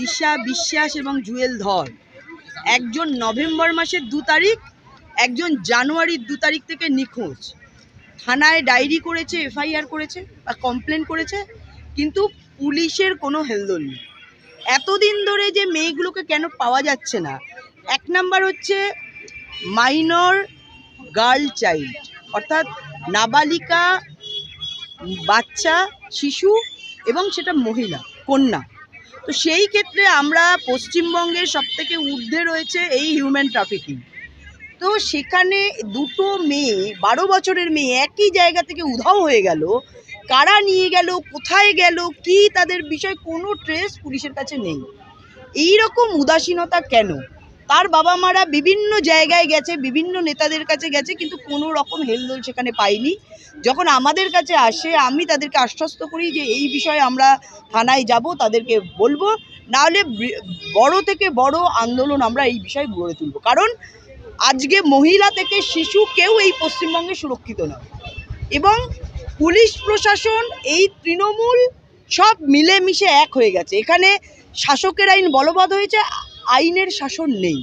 দিশা, বিশ্বাস এবং জুয়েল ধর। একজন নভেম্বর মাসের দু তারিখ, একজন জানুয়ারির দু তারিখ থেকে নিখোঁজ। থানায় ডায়েরি করেছে, এফআইআর করেছে বা কমপ্লেন করেছে, কিন্তু পুলিশের কোনো হেলদোল নেই। এতদিন ধরে যে মেয়েগুলোকে কেন পাওয়া যাচ্ছে না? এক নাম্বার হচ্ছে মাইনর গার্ল চাইল্ড, অর্থাৎ নাবালিকা, বাচ্চা, শিশু এবং সেটা মহিলা, কন্যা। তো সেই ক্ষেত্রে আমরা পশ্চিমবঙ্গের সবথেকে ঊর্ধ্বে রয়েছে এই হিউম্যান ট্রাফিকিং তো সেখানে দুটো মেয়ে, বারো বছরের মেয়ে একই জায়গা থেকে উধাও হয়ে গেল। কারা নিয়ে গেল, কোথায় গেল, কি তাদের বিষয় কোনো ট্রেস পুলিশের কাছে নেই। এই রকম উদাসীনতা কেন? তার বাবা মারা বিভিন্ন জায়গায় গেছে, বিভিন্ন নেতাদের কাছে গেছে, কিন্তু কোনো রকম হেলদোল সেখানে পাইনি যখন আমাদের কাছে আসে, আমি তাদেরকে আশ্বস্ত করি যে এই বিষয়ে আমরা থানায় যাব, তাদেরকে বলব। নাহলে বড় থেকে বড় আন্দোলন আমরা এই বিষয়ে গড়ে তুলব। কারণ আজকে মহিলা থেকে শিশু কেউ এই পশ্চিমবঙ্গে সুরক্ষিত নয় এবং পুলিশ প্রশাসন, এই তৃণমূল সব মিলেমিশে এক হয়ে গেছে। এখানে শাসকের আইন বলবৎ হয়েছে আইনের শাসন নেই।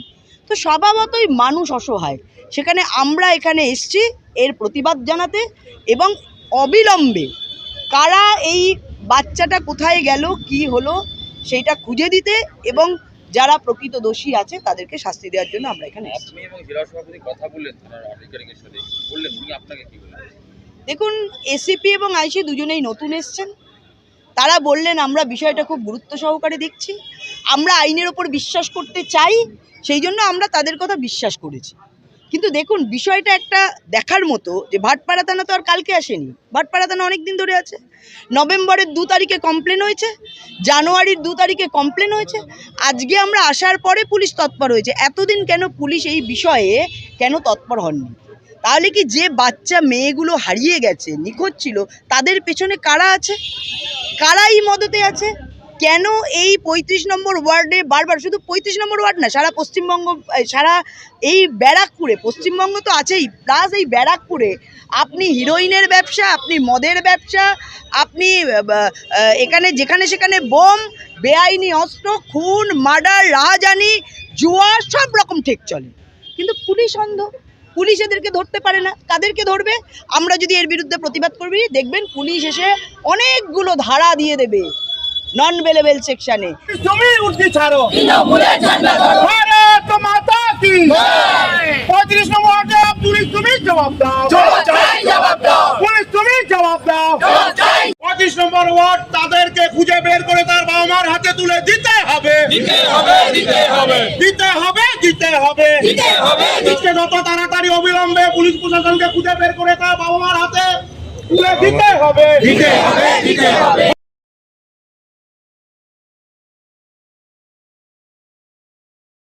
তো স্বভাবতই মানুষ অসহায়। সেখানে আমরা এখানে এসছি এর প্রতিবাদ জানাতে এবং অবিলম্বে কারা এই বাচ্চাটা কোথায় গেল কি হলো সেইটা খুঁজে দিতে এবং যারা প্রকৃত দোষী আছে তাদেরকে শাস্তি দেওয়ার জন্য আমরা এখানে এসেছি। আপনি এবং জেলা সভাপতি কথা বললেন থানার আধিকারিকের সাথে বললেন উনি আপনাকে কি বললেন দেখুন এসিপি এবং আইসি দুজনেই নতুন এসছেন। তারা বললেন, আমরা বিষয়টা খুব গুরুত্ব সহকারে দেখছি। আমরা আইনের ওপর বিশ্বাস করতে চাই, সেই জন্য আমরা তাদের কথা বিশ্বাস করেছি। কিন্তু দেখুন, বিষয়টা একটা দেখার মতো যে ভাটপাড়া থানা তো আর কালকে আসেনি। ভাটপাড়া থানা অনেক দিন ধরে আছে। নভেম্বরের দু তারিখে কমপ্লেন হয়েছে, জানুয়ারির দু তারিখে কমপ্লেন হয়েছে। আজকে আমরা আসার পরে পুলিশ তৎপর হয়েছে। এতদিন কেন পুলিশ এই বিষয়ে কেন তৎপর হননি? তাহলে কি যে বাচ্চা মেয়েগুলো হারিয়ে গেছে, নিখোঁজ ছিল, তাদের পেছনে কারা আছে? কারা এই মদতে আছে? কেন এই পঁয়ত্রিশ নম্বর ওয়ার্ডে বারবার? শুধু পঁয়ত্রিশ নম্বর ওয়ার্ড না, সারা পশ্চিমবঙ্গ সারা এই ব্যারাকপুরে, পশ্চিমবঙ্গ তো আছেই প্লাস এই ব্যারাকপুরে আপনি হিরোইনের ব্যবসা, আপনি মদের ব্যবসা, আপনি এখানে যেখানে সেখানে বোম, বেআইনি অস্ত্র, খুন, মার্ডার, রাহাজানি জুয়া সব রকম ঠিক চলে। কিন্তু পুলিশ অন্ধ। পুলিশ এদেরকে ধরতে পারে না। কাদেরকে ধরবে? আমরা যদি এর বিরুদ্ধে প্রতিবাদ করবি দেখবেন পুলিশ এসে অনেকগুলো ধারা দিয়ে দেবে। নন বেলেবেল সেকশনে তুমি উঠতে ছাড়ো। ভারত মাতা কি? পঁয়ত্রিশ নম্বর পুলিশ তুমি জবাব দাও পুলিশ তুমি জবাব দাও পঁয়ত্রিশ নম্বর ওয়ার্ড তাদেরকে খুঁজে বের করে তার বাবা মার হাতে তুলে দিতে হবে। দিতে হবে দিতে হবে। দিতে হবে দিতে হবে। দিতে যত তাড়াতাড়ি অবিলম্বে পুলিশ প্রশাসনকে খুঁজে বের করে তার বাবা মার হাতে তুলে দিতে হবে। দিতে হবে দিতে হবে।